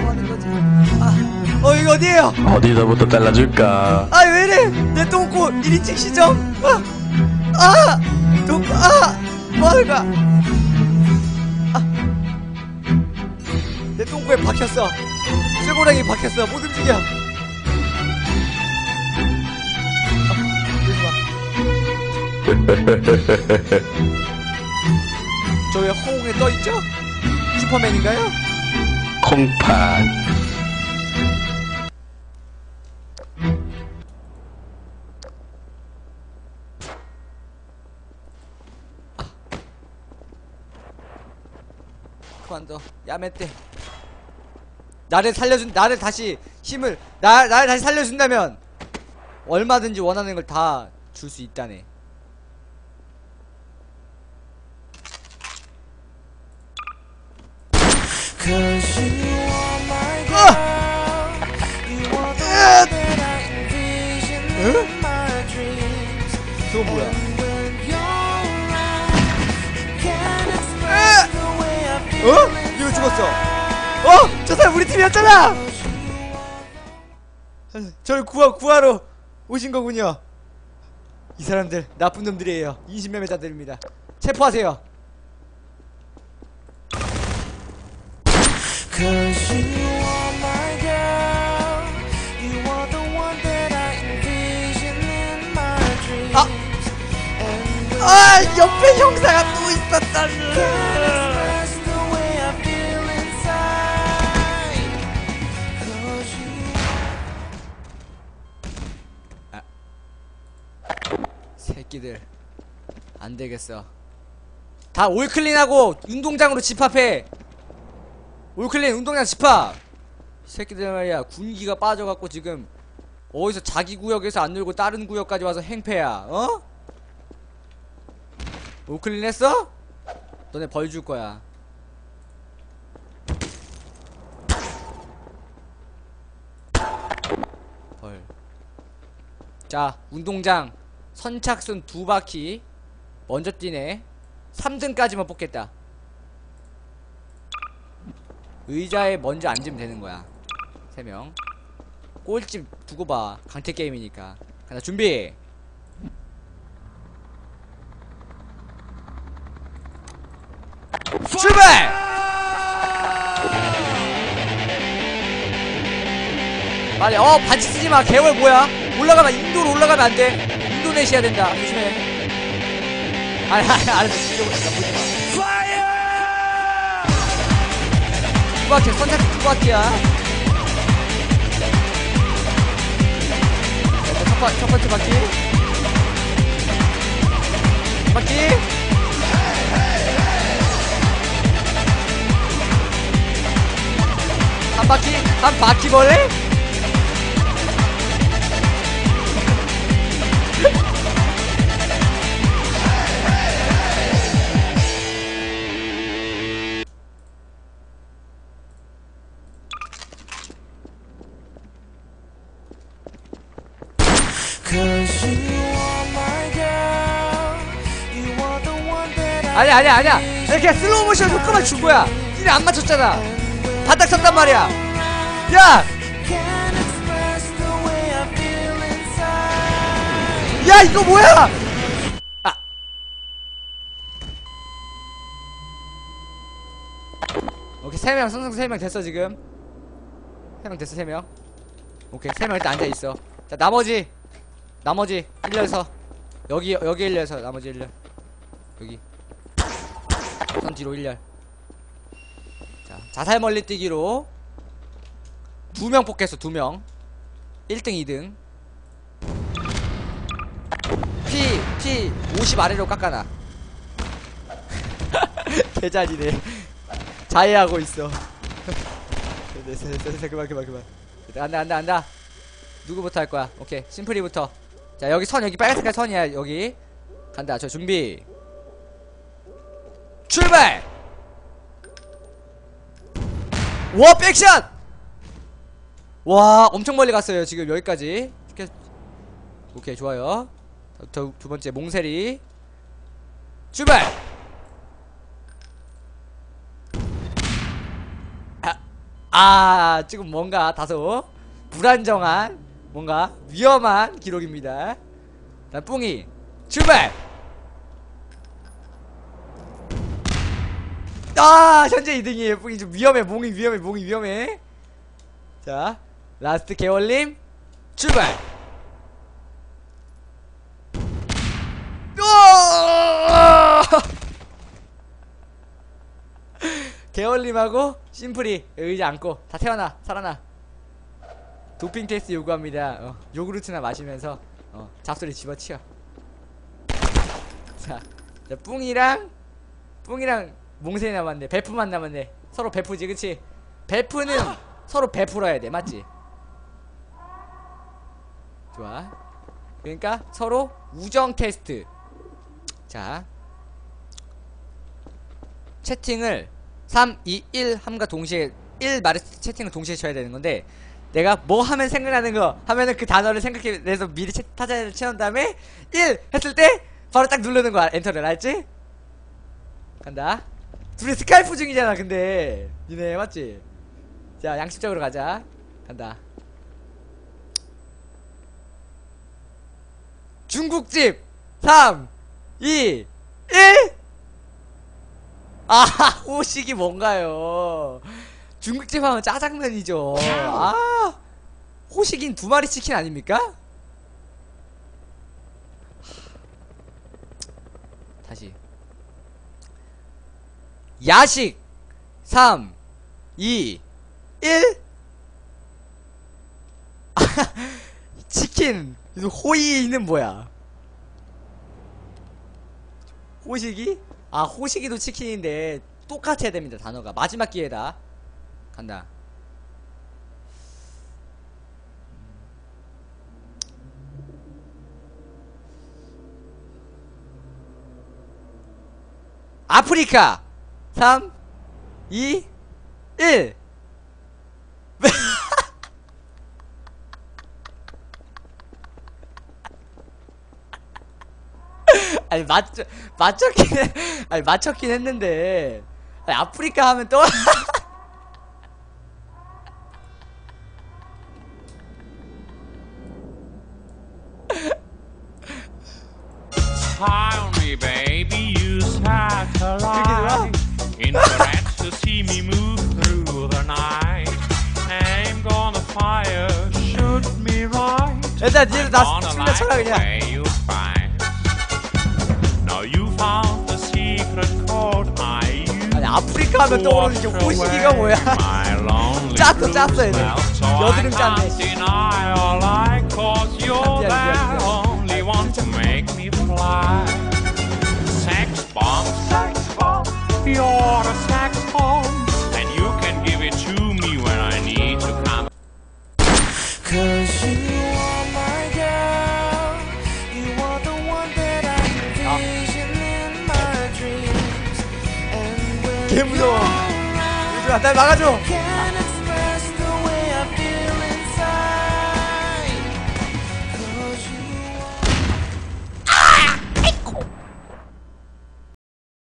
뭐 하는 거지? 아, 어, 이거 어디에요? 어디서부터 잘라줄까? 아, 왜 이래? 내 똥꼬 1인칭 시점? 아, 아! 똥꼬, 아! 뭐 하는 거야? 아. 내 똥꼬에 박혔어. 쇠고랑이 박혔어. 못 움직여. 저왜 허공에 떠있죠? 슈퍼맨인가요? 콩팥. 그만둬. 야매떼. 나를 살려준 나를 다시 힘을 나 나를 다시 살려준다면 얼마든지 원하는 걸 다 줄 수 있다네 어? 이거 죽었어. 어? 구하, 구하러 오신 거군요. 이 사람들 나쁜 놈들이에요. 인신매매자들입니다. 체포하세요 아! 아 옆에 형사가 또. Cause you 새끼들 안 되겠어 다 올클린하고 운동장으로 집합해 올클린 운동장 집합 이 새끼들 말이야 군기가 빠져갖고 지금 어디서 자기 구역에서 안 놀고 다른 구역까지 와서 행패야 어? 올클린 했어? 너네 벌 줄 거야 벌 자, 운동장 선착순 두 바퀴 먼저 뛰네. 3등까지만 뽑겠다. 의자에 먼저 앉으면 되는 거야. 3명. 꼴찌 두고 봐. 강퇴 게임이니까. 가자, 준비! 출발! 빨리, 어, 반지 쓰지 마. 개월 뭐야? 올라가면, 인도로 올라가면 안 돼. 인도네시아 된다. 조심해. 아니, 아니, 알았어. 마. 두 바퀴, 선착 두 바퀴야. 자, 첫, 번, 첫 번째 바퀴. 두 바퀴. 한 바퀴, 한 바퀴 벌레? 아니야 아니야 아니야. 이렇게 슬로우 모션 효과만 준 거야. 니네 안 맞췄잖아. 바닥 쳤단 말이야. 야! 야 이거 뭐야? 아. 오케이 3명 성성 3명 됐어 지금. 3명 됐어 3명. 오케이 3명 일단 앉아있어. 자 나머지. 나머지 1렬서. 여기 여기 1렬서. 나머지 1렬. 여기 선 뒤로 1렬 자 자살 멀리 뛰기로 두 명 뽑겠어 두명 1등 2등 피, 피, 50 아래로 깎아놔. 개자리네. 자해하고 있어. 됐어, 그만, 그만, 그만. 안다, 안다, 안다. 누구부터 할 거야? 오케이, 심플이부터. 자, 여기 선, 여기 빨간 색깔 선이야, 여기. 간다, 저 준비. 출발! 와, 백샷! 와, 엄청 멀리 갔어요, 지금 여기까지. 오케이, 좋아요. 두, 두 번째 몽세리 출발 아 지금 뭔가 다소 불안정한 뭔가 위험한 기록입니다 자 뿡이 출발 아 현재 2등이에요 뿡이 좀 위험해. 몽이 위험해 몽이 위험해. 자 라스트 개월님 출발! 개월님하고 심플이 의자 앉고 다 태어나 살아나. 도핑 테스트 요구합니다. 어, 요구르트나 마시면서 어, 잡소리 집어치워. 자, 자 뿡이랑 뿡이랑 몽세이 남았네. 베프만 남았네. 서로 베프지 그치? 베프는 서로 베풀어야 돼 맞지? 좋아. 그러니까 서로 우정 테스트. 자. 채팅을 3, 2, 1 함과 동시에 1 말을 채팅을 동시에 쳐야 되는 건데 내가 뭐 하면 생각나는 거 하면은 그 단어를 생각해내서 미리 채, 타자를 채운 다음에 1 했을 때 바로 딱 누르는 거야 엔터를. 알지? 간다 둘이 스카이프 중이잖아 근데 니네 맞지? 자 양심적으로 가자 간다 중국집 3 2 1 아, 호식이 뭔가요? 중국집 하면 짜장면이죠. 아, 호식인 두 마리 치킨 아닙니까? 다시. 야식. 3 2 1 치킨. 호이는 뭐야? 호식이? 아 호식이도 치킨인데 똑같아야 됩니다 단어가. 마지막 기회다. 간다. 아프리카 3 2 1 아니 맞춰 맞췄긴 해- 아니 맞췄긴 했는데. 아니, 아프리카 하면 또 me move through the night. I'm gonna fire, shoot me right. 일단 니들 다 Gonna 춤나 like 쳐라 the 그냥 way you fight. Now you found the secret code I use. 아니 아프리카 하면 떠오르는 게 호식이가 뭐야 짰어, 짰어, 얘네. 여드름 짰네. Deny all I cause you're 미안, 미안, the 미안. only one to make me fly. Sex bomb, sex bomb, you're 개 무서워 you're around, 얘들아 날 막아줘